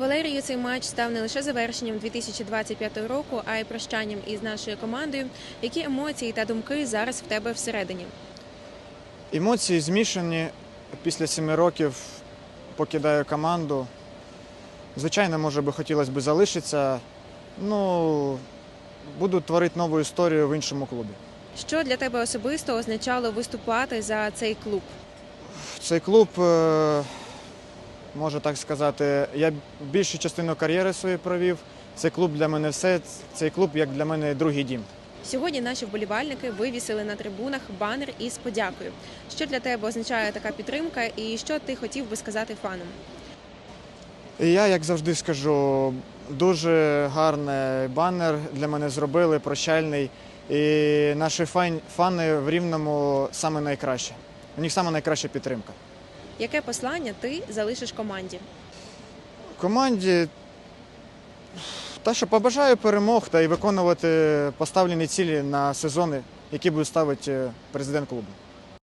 Валерію цей матч став не лише завершенням 2025 року, а й прощанням із нашою командою. Які емоції та думки зараз в тебе всередині? Емоції змішані. Після семи років покидаю команду. Звичайно, може би хотілося б залишитися. Ну, буду творити нову історію в іншому клубі. Що для тебе особисто означало виступати за цей клуб? Цей клуб, е, можу так сказати, я більшу частину кар'єри своєї провів. Цей клуб для мене все. Цей клуб як для мене другий дім. Сьогодні наші вболівальники вивісили на трибунах банер із подякою. Що для тебе означає така підтримка, і що ти хотів би сказати фанам? Я, як завжди, скажу, дуже гарний банер для мене зробили, прощальний. І наші фан- фани в Рівному саме найкраще. У них саме найкраща підтримка. Яке послання ти залишиш команді? Команді та що побажаю перемог та й виконувати поставлені цілі на сезони, які буде ставити президент клубу.